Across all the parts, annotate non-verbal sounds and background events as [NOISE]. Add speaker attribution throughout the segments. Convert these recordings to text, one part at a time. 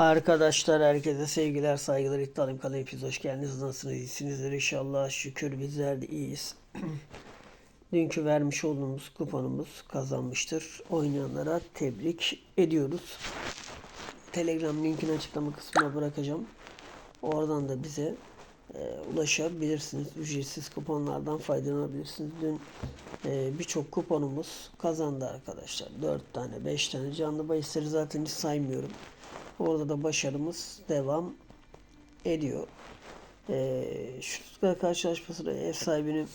Speaker 1: Arkadaşlar herkese sevgiler saygılar. İddialım kanal hepiniz hoş geldiniz. Nasılsınız? İyisinizdir inşallah. Şükür bizler de iyiyiz. [CLEARS THROAT] Dünkü vermiş olduğumuz kuponumuz kazanmıştır. Oynayanlara tebrik ediyoruz. Telegram linkini açıklama kısmına bırakacağım. Oradan da bize e, ulaşabilirsiniz. Ücretsiz kuponlardan faydalanabilirsiniz. Dün e, birçok kuponumuz kazandı arkadaşlar. 4 tane 5 tane canlı bahisleri zaten hiç saymıyorum Orada da başarımız devam ediyor. Ee, Stuttgart karşılaşmasında ev sahibini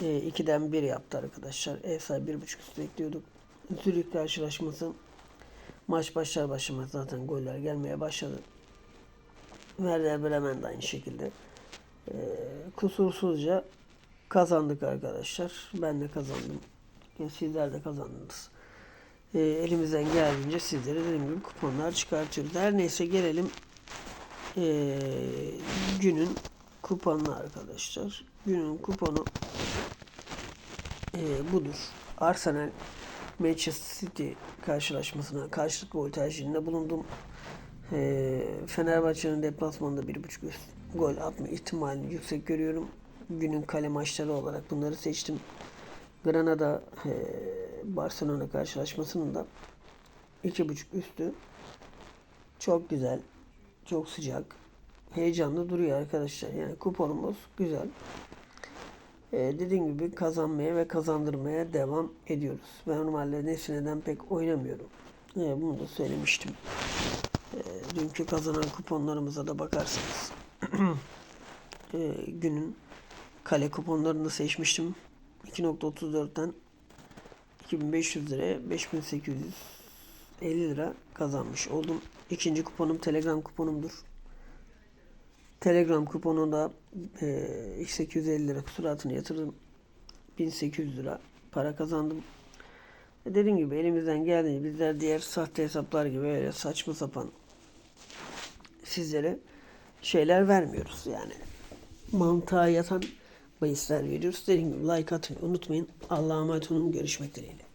Speaker 1: e, 2'den 1 yaptı arkadaşlar. Ev sahibi 1.5 üstü bekliyorduk. Zürich karşılaşması maç başlar başlamaz zaten goller gelmeye başladı. Werder Bremen de aynı şekilde. Ee, kusursuzca kazandık arkadaşlar. Ben de kazandım. Sizler de kazandınız e, elimizden geldiğince sizlere dediğim gibi kuponlar çıkartıyoruz. Her neyse gelelim e, günün kuponuna arkadaşlar. Günün kuponu e, budur. Arsenal Manchester City karşılaşmasına karşılık tercihinde bulundum. E, Fenerbahçe'nin deplasmanında 1.5 üst gol atma ihtimalini yüksek görüyorum. Günün kale maçları olarak bunları seçtim. Granada e, Barcelona karşılaşmasının da iki buçuk üstü çok güzel, çok sıcak, heyecanlı duruyor arkadaşlar. Yani kuponumuz güzel. Ee, dediğim gibi kazanmaya ve kazandırmaya devam ediyoruz. Ben normalde Nesne'den pek oynamıyorum. Ee, bunu da söylemiştim. Ee, dünkü kazanan kuponlarımıza da bakarsanız [CLEARS THROAT] ee, günün kale kuponlarını seçmiştim. 2.34'ten 2500 liraya 5850 lira kazanmış oldum. İkinci kuponum Telegram kuponumdur. Telegram kuponunda e, 850 lira kusuratını yatırdım. 1800 lira para kazandım. E dediğim gibi elimizden geldiğince bizler diğer sahte hesaplar gibi öyle saçma sapan sizlere şeyler vermiyoruz yani. Mantığa yatan bahisler veriyoruz. Dediğim gibi like atmayı unutmayın. Allah'a emanet olun. Görüşmek dileğiyle.